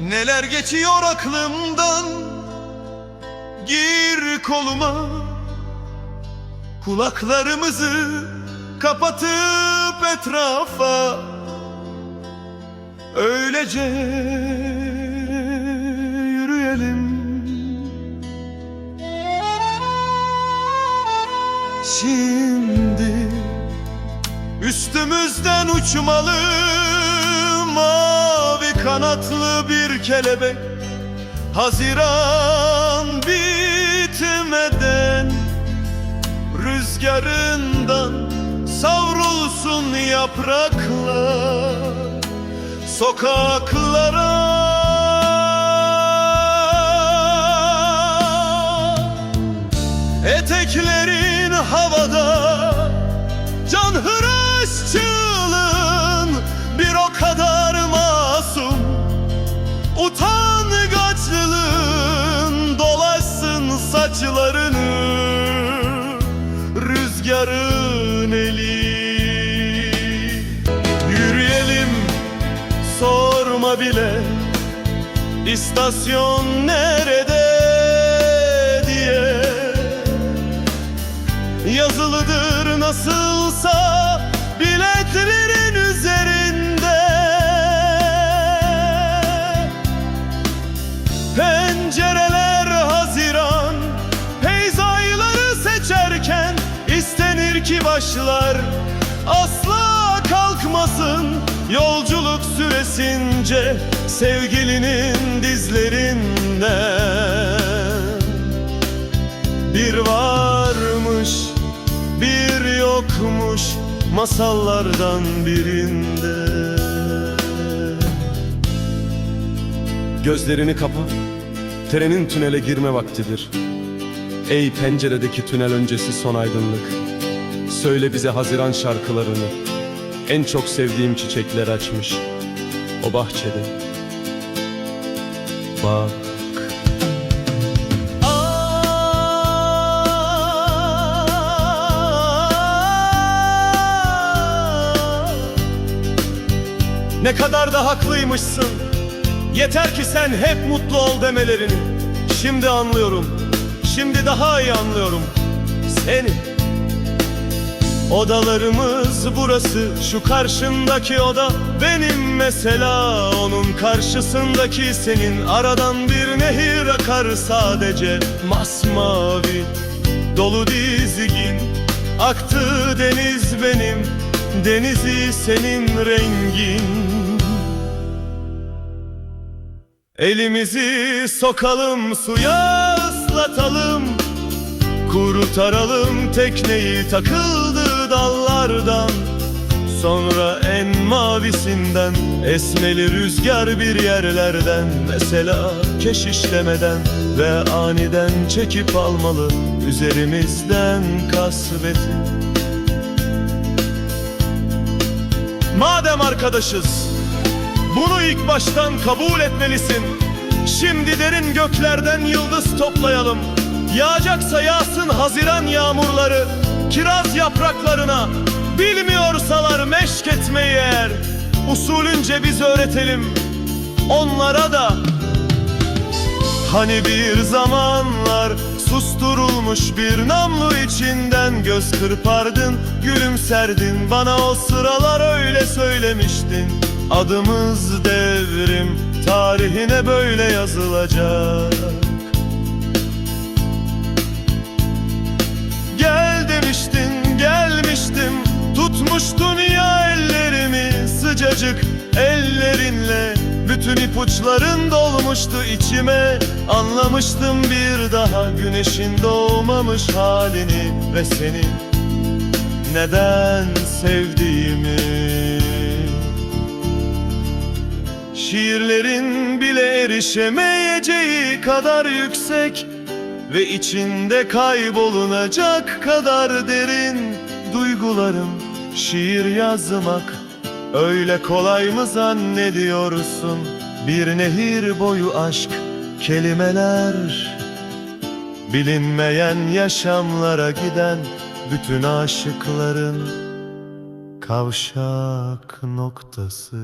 Neler geçiyor aklımdan? Gir koluma. Kulaklarımızı kapatıp etrafa. Öylece yürüyelim. Şimdi üstümüzden uçmalı Mavi kanatlı bir kelebek Haziran bitmeden Rüzgarından savrulsun yapraklar Sokaklara. Eteklerin saçlarını Rüzgarın eli. Yürüyelim sorma bile İstasyon nerede diye. Yazılıdır nasılsa biletlerin üzerinde başlar Asla kalkmasın yolculuk süresince Sevgilinin dizlerinden bir varmış, bir yokmuş masallardan birinde. Gözlerini kapa, trenin tünele girme vaktidir. Ey penceredeki tünel öncesi son aydınlık, söyle bize Haziran şarkılarını. En çok sevdiğim çiçekler açmış o bahçede. Bak. Ne kadar da haklıymışsın Yeter ki sen hep mutlu ol demelerini Şimdi anlıyorum Şimdi daha iyi anlıyorum Seni Odalarımız burası Şu karşındaki oda benim mesela. Onun karşısındaki senin Aradan bir nehir akar sadece. Masmavi Dolu dizgin Aktı deniz benim Denizi senin rengin. Elimizi sokalım suya ıslatalım. Kurtaralım tekneyi takıldı dallardan Sonra en mavisinden Esmeli rüzgar bir yerlerden Mesela keşişlemeden Ve aniden çekip almalı Üzerimizden kasveti. Madem arkadaşız Bunu ilk baştan kabul etmelisin. Şimdi derin göklerden yıldız toplayalım. Yağacaksa yağsın haziran yağmurları Kiraz yapraklarına Bilmiyorsalar meşk etmeyi eğer Usulünce biz öğretelim Onlara da. Hani bir zamanlar susturulmuş bir namlu içinden Göz kırpardın, gülümserdin Bana o sıralar öyle söylemiştin. Adımız devrim, tarihine böyle yazılacak Tutmuştun ya ellerimi sıcacık ellerinle. Bütün ipuçların dolmuştu içime. Anlamıştım bir daha güneşin doğmamış halini Ve seni. Neden sevdiğimi? Şiirlerin bile erişemeyeceği kadar yüksek Ve içinde kaybolunacak kadar derin Duygularım şiir yazmak Öyle kolay mı zannediyorsun? Bir nehir boyu aşk kelimeler Bilinmeyen yaşamlara giden Bütün aşıkların Kavşak noktası